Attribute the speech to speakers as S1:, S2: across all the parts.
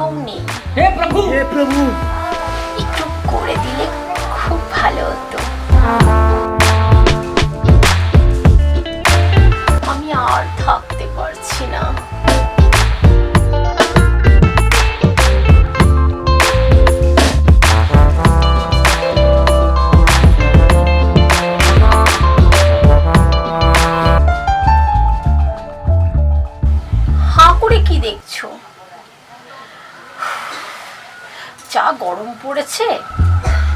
S1: কেউ নেই
S2: হে প্রভু। হে প্রভু।
S1: একটু করে দিলে খুব ভালো হতো। পড়েছে?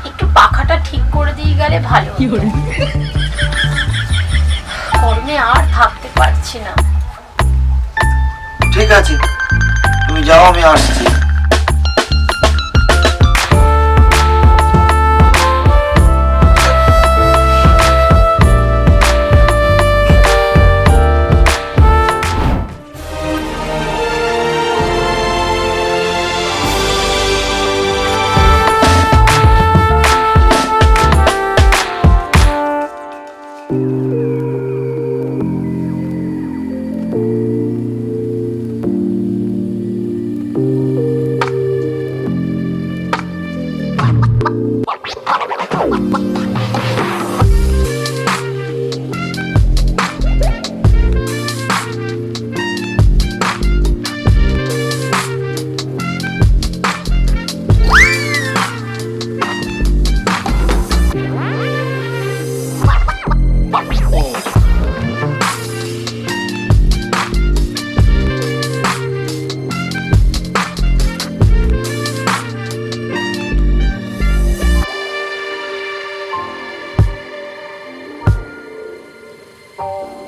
S1: একটু পাখাটা ঠিক করে দিয়ে গেলে ভালো কর্মে আর থাকতে পারছি না।
S3: ঠিক আছে তুমি যাও আমি আসছি। Oh.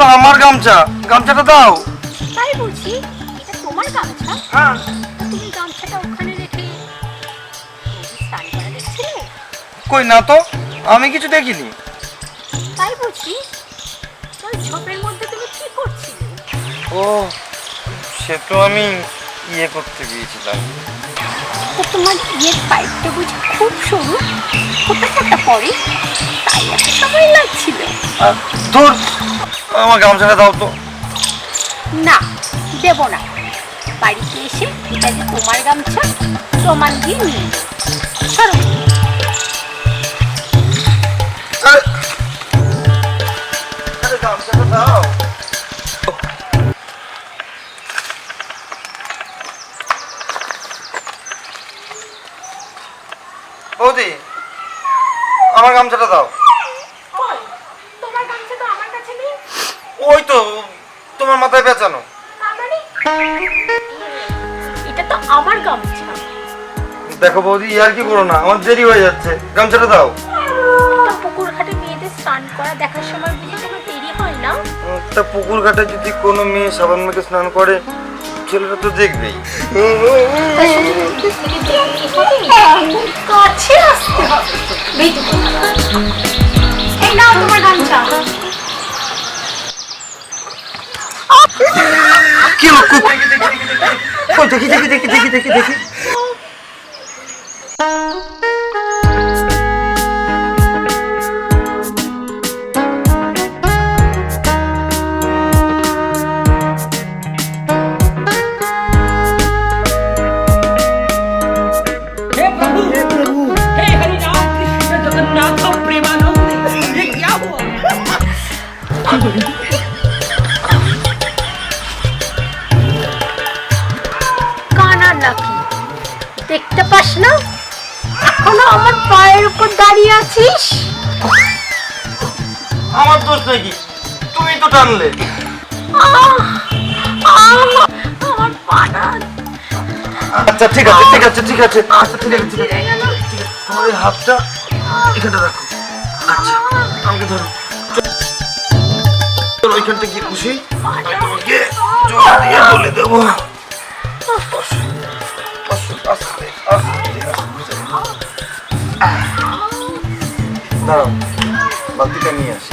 S3: তো আমার গামছা। গামছাটা দাও।
S1: তাই বলছি এটা তোমার গামছা?
S3: হ্যাঁ।
S1: তুমি গামছাটা ওখানে রেখে স্নান করা দেখছিলে?
S3: কই না তো আমি কিছু দেখিনি।
S1: তাই বলছি ওই ঝোপের মধ্যে তুমি কি করছিলে?
S3: ও সে তো আমি ইয়ে করতে গিয়েছিলাম।
S1: তো তোমার ইয়ের পাইপটা বুঝি খুব সরু ফোটা ফোটা পড়ে? তাই এত সময় লাগছিল।
S3: ধর আমার গামছাটা দাও তো।
S1: না দেব না। বাড়িতে এসে এটা যে তোমার গামছা তোমার দিয়ে নিয়ে সরো।
S3: দাও। বৌদি আমার গামছাটা দাও।
S1: তো
S3: তোমার মাথায় পেঁচানো
S1: মানে? এটা তো আমার গামছা।
S3: দেখো বৌদি আর কি করো না? আমার দেরি হয়ে যাচ্ছে। গামছাটা দাও।
S1: পুকুর ঘাটে মেয়েদের স্নান করা দেখার সময় বুঝি দেরি হয় না?
S3: তা পুকুর ঘাটে যদি কোনো মেয়ে সাবান মেখে স্নান করে ছেলেটা তো দেখবেই।
S1: কাছে আসতে হবে। এই নাও তোমার গামছা।
S3: কি লক্ষ্য ও দেখি দেখি দেখি দেখি দেখি দেখি
S1: Thank you. আছিস
S3: আমার দোষ নাকি তুমি তো টানলে!
S1: আমার পাটা।
S3: আচ্ছা ঠিক আছে ঠিক আছে ঠিক আছে। আচ্ছা ঠিক আছে ঠিক আছে। তোমার এই হাতটা এখানে রাখো। আচ্ছা আমাকে ধরো। ওইখানটা গিয়ে খুশি তোমাকে জল দিয়ে বলে দেবো। দাঁড়াও বালতিটা নিয়ে আসি।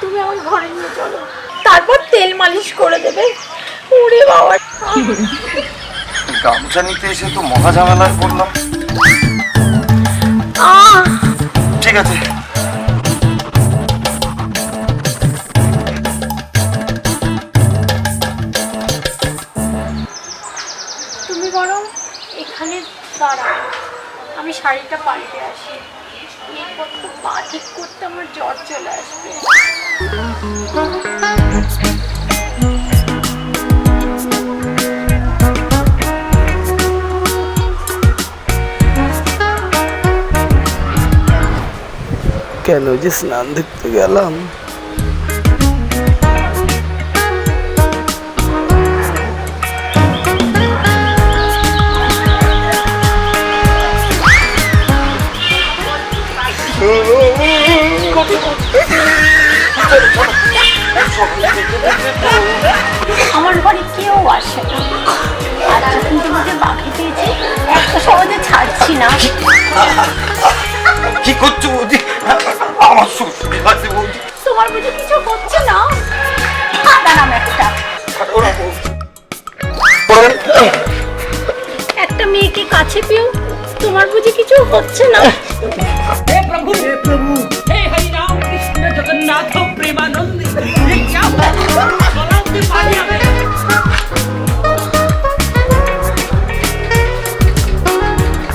S1: তুমি আমার ঘরে নিয়ে চলো। তারপর তেল মালিশ করে দেবে। ওরে বাবা।
S3: গামছা নিতে এসে তো মহা ঝামেলায় পড়লাম
S1: আহ!
S3: ঠিক
S1: তুমি বরং এখানে দাঁড়াও। আমি শাড়িটা পাল্টে আসি। এরপর তো পা ঠিক করতে আমার জ্বর চলে আসবে।
S4: কেন যে স্নান দেখতে গেলাম?
S1: আমার ঘরে কেউ আসে না। আর যখন তোমাকে বাকি পেয়েছি এত সহজে ছাড়ছি না।
S3: কি করছ?
S1: করছে না?
S2: হে প্রভু হে প্রভু হে হরি রাম কৃষ্ণ জগন্নাথ প্রেমানন্দ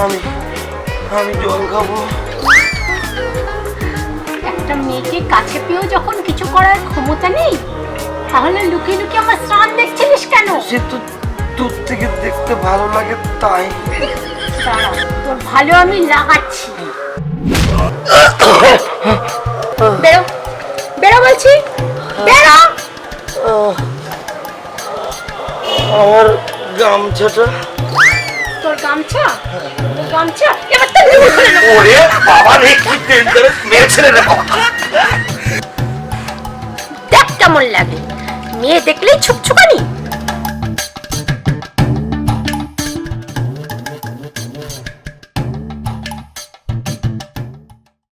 S2: আমি।
S3: আমি আমি জল খাব।
S1: একটা মেয়েকে কাছে পেয়েও যখন কিছু করার ক্ষমতা নেই তাহলে লুকিয়ে লুকিয়ে আমার স্নান দেখছিলিস কেন?
S3: সে তো দূর থেকে দেখতে ভালো লাগে তাই।
S1: দাঁড়া তোর ভালো আমি লাগাচ্ছি। বেরো বেরো বলছি বেরো।
S3: আমার গামছাটা।
S1: তোর গামছা? তোর গামছা? এবার তো নিয়ে খুলে নেব।
S3: ওরে বাবা রে কি ডেঞ্জারাস মেরেছে রে বাবা।
S1: দেখ কেমন লাগে। মেয়ে দেখলেই ছুপ